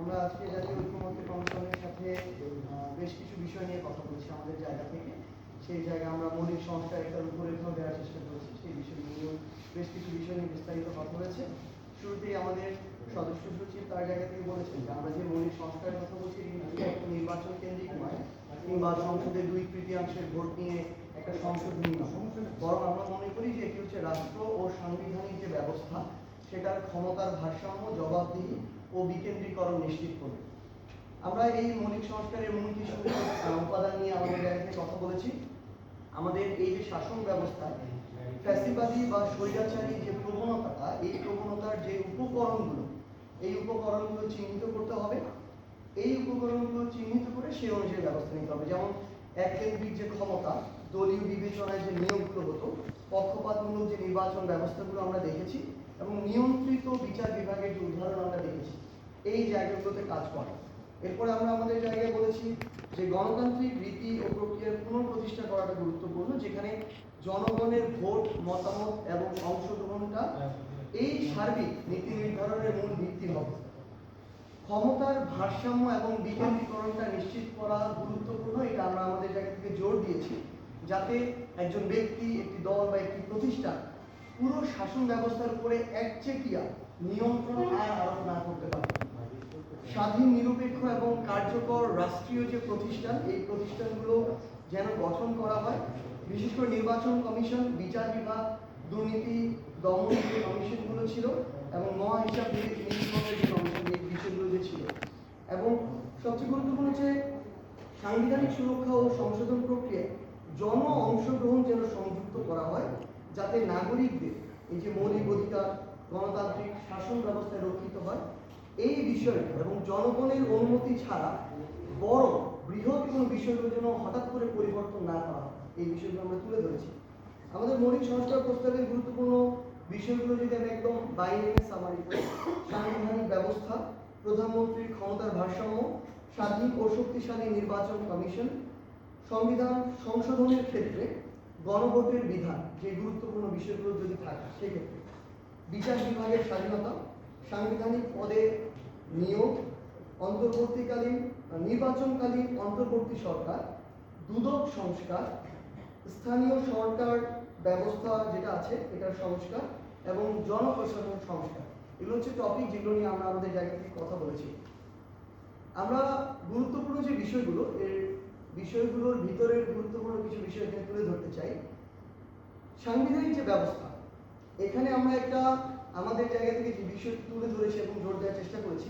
আমরা আজকে জাতীয় ঐক্যমত্য কমিশনের সাথে বেশ কিছু বিষয় নিয়ে কথা বলছি আমাদের জায়গা থেকে। সেই জায়গায় আমরা মৌলিক সংস্কার একটা রূপরেখা দেওয়ার চেষ্টা করেছি। সেই বিষয় নিয়েও বেশ কিছু বিষয় নিয়ে বিস্তারিত কথা হয়েছে। শুরুতেই আমাদের সদস্য সচিব তার জায়গা থেকে বলেছেন যে আমরা যে মৌলিক সংস্কারের কথা বলছি নির্বাচন কেন্দ্রিক নয়, কিংবা সংসদে দুই তৃতীয়াংশের ভোট নিয়ে একটা সংসদ নির্বাচন বরং আমরা মনে করি যে এটি হচ্ছে রাষ্ট্র ও সাংবিধানিক যে ব্যবস্থা, সেটার ক্ষমতার ভারসাম্য, জবাবদিহি ও বিকেন্দ্রীকরণ নিশ্চিত করবে। আমরা এই মৌলিক সংস্কারের মূল কিছু উপাদান নিয়ে আমাদের থেকে কথা বলেছি। আমাদের এই যে শাসন ব্যবস্থা, ফ্যাসিবাদী বা স্বৈরাচারী যে প্রবণতাটা, এই প্রবণতার যে উপকরণগুলো, এই উপকরণগুলো চিহ্নিত করতে হবে। এই উপকরণগুলো চিহ্নিত করে সেই অনুযায়ী ব্যবস্থা নিতে হবে। যেমন এককেন্দ্রিক যে ক্ষমতা, দলীয় বিবেচনায় যে নিয়োগগুলো হতো, পক্ষপাতমূলক যে নির্বাচন ব্যবস্থাগুলো আমরা দেখেছি এবং নিয়ন্ত্রিত বিচার বিভাগের যে উদাহরণ আমরা দেখেছি এই জায়গাগুলোতে কাজ করে। এরপরে আমরা আমাদের জায়গায় বলেছি যে গণতান্ত্রিক রীতি ও প্রক্রিয়ার পুনঃপ্রতিষ্ঠা করাটা গুরুত্বপূর্ণ, যেখানে জনগণের ভোট, মতামত এবং অংশগ্রহণটা এই সার্বিক নীতি নির্ধারণের মূল ভিত্তি হবে। ক্ষমতার ভারসাম্য এবং বিকেন্দ্রীকরণটা নিশ্চিত করা গুরুত্বপূর্ণ, এটা আমরা আমাদের জায়গা থেকে জোর দিয়েছি, যাতে একজন ব্যক্তি, একটি দল বা একটি প্রতিষ্ঠান পুরো শাসন ব্যবস্থার উপরে একচেটিয়া নিয়ন্ত্রণ আর আরোপ না করতে পারে। স্বাধীন, নিরপেক্ষ এবং কার্যকর রাষ্ট্রীয় যে প্রতিষ্ঠান, এই প্রতিষ্ঠানগুলো যেন গঠন করা হয়। বিশেষ করে নির্বাচন কমিশন, বিচার বিভাগ, দুর্নীতি দমন যে কমিশনগুলো ছিল এবং মহা হিসাব যে বিষয়গুলো যে ছিল। এবং সবচেয়ে গুরুত্বপূর্ণ হচ্ছে সাংবিধানিক সুরক্ষা ও সংশোধন প্রক্রিয়ায় জন অংশগ্রহণ যেন সংযুক্ত করা হয়, যাতে নাগরিকদের এই যে মৌলিক অধিকার, গণতান্ত্রিক শাসন ব্যবস্থায় রক্ষিত হয়। এই বিষয়টা এবং জনগণের অনুমতি ছাড়া বড় বৃহৎ কোনো বিষয়গুলো যেন হঠাৎ করে পরিবর্তন না করা এই বিষয়গুলো আমরা তুলে ধরেছি। আমাদের মৌলিক সংস্কার প্রস্তাবের গুরুত্বপূর্ণ বিষয়গুলো যদি আমি একদম বাইরে সামারি করি, সাংবিধানিক ব্যবস্থা প্রধানমন্ত্রীর ক্ষমতার ভারসাম্য, স্বাধীন ও শক্তিশালী নির্বাচন কমিশন, সংবিধান সংশোধনের ক্ষেত্রে গণভোটের বিধান, যে গুরুত্বপূর্ণ বিষয়গুলো যদি থাকে সেক্ষেত্রে বিচার বিভাগের স্বাধীনতা, সাংবিধানিক পদে নিয়োগ অন্তর্বর্তীকালীন নির্বাচনকালীন অন্তর্বর্তী সরকার, দুদক সংস্কার, স্থানীয় সরকার ব্যবস্থা যেটা আছে এটার সংস্কার এবং জনপ্রশাসন সংস্কার। এগুলো হচ্ছে টপিক যেগুলো নিয়ে আমরা আমাদের জায়গা থেকে কথা বলেছি। আমরা গুরুত্বপূর্ণ যে বিষয়গুলো, এর বিষয়গুলোর ভিতরের গুরুত্বপূর্ণ কিছু বিষয় এখানে তুলে ধরতে চাই। সাংবিধানিক যে ব্যবস্থা, এখানে আমরা একটা আমাদের জায়গা থেকে যে বিষয় তুলে ধরেছি এবং জোর দেওয়ার চেষ্টা করেছি